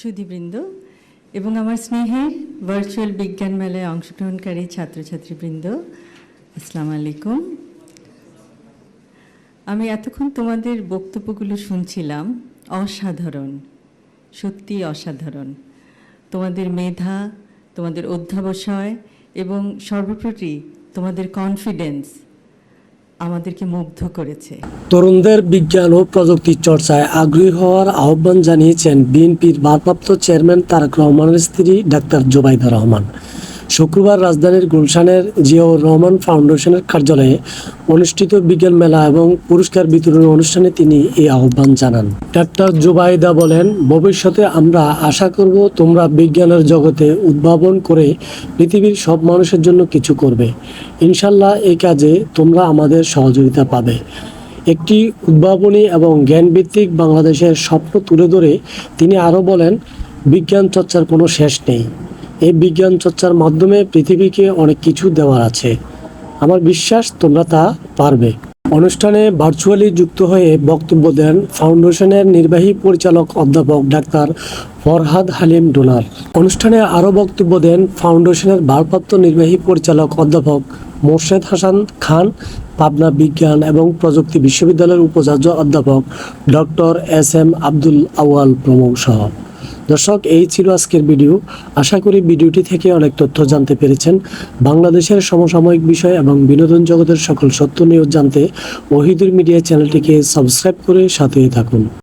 সুধীবৃন্দ এবং আমার স্নেহের ভার্চুয়াল বিজ্ঞান মেলায় অংশগ্রহণকারী ছাত্রছাত্রীবৃন্দ, আসসালামু আলাইকুম। আমি এতক্ষণ তোমাদের বক্তব্যগুলো শুনছিলাম, অসাধারণ, সত্যি অসাধারণ। তোমাদের মেধা, তোমাদের অধ্যাবসায় এবং সর্বোপরি তোমাদের কনফিডেন্স আমাদেরকে মুগ্ধ করেছে। তরুণদের বিজ্ঞান ও প্রযুক্তি চর্চায় আগ্রহী হওয়ার আহ্বান জানিয়েছেন বিএনপির ভারপ্রাপ্ত চেয়ারম্যান তারেক রহমানের স্ত্রী ডাক্তার জোবাইদা রহমান। শুক্রবার রাজধানীর গুলশানের জিয়াউর রহমান ফাউন্ডেশনের কার্যালয়ে অনুষ্ঠিত বিজ্ঞান মেলা এবং পুরস্কার বিতরণী অনুষ্ঠানে তিনি এই আহ্বান জানান। ডাক্তার জোবাইদা বলেন, ভবিষ্যতে আমরা আশা করব তোমরা বিজ্ঞানের জগতে উদ্ভাবন করে পৃথিবীর সব মানুষের জন্য কিছু করবে। ইনশাল্লাহ এই কাজে তোমরা আমাদের সহযোগিতা পাবে। একটি উদ্ভাবনী এবং জ্ঞানভিত্তিক বাংলাদেশের স্বপ্ন তুলে ধরে তিনি আরও বলেন, বিজ্ঞান চর্চার কোনো শেষ নেই। এই বিজ্ঞান চর্চার মাধ্যমে পৃথিবীকে অনেক কিছু দেওয়ার আছে। আমার বিশ্বাস তোমরা তা পারবে। অনুষ্ঠানে ভার্চুয়ালি যুক্ত হয়ে বক্তব্য দেন ফাউন্ডেশনের নির্বাহী পরিচালক অধ্যাপক ডাক্তার ফরহাদ হালিম ডোনার। অনুষ্ঠানে আরও বক্তব্য দেন ফাউন্ডেশনের ভারপ্রাপ্ত নির্বাহী পরিচালক অধ্যাপক মোর্শেদ হাসান খান, পাবনা বিজ্ঞান এবং প্রযুক্তি বিশ্ববিদ্যালয়ের উপাচার্য অধ্যাপক doctor S M Abdul Awal প্রমুখ সহ। দর্শক, এই ছিল আজকের ভিডিও। আশা করি ভিডিওটি থেকে অনেক তথ্য জানতে পেরেছেন। বাংলাদেশের সমসাময়িক বিষয় এবং বিনোদন জগতের সকল সত্য নিউজ জানতে ওহিদুর মিডিয়া চ্যানেলটিকে সাবস্ক্রাইব করে সাথে থাকুন।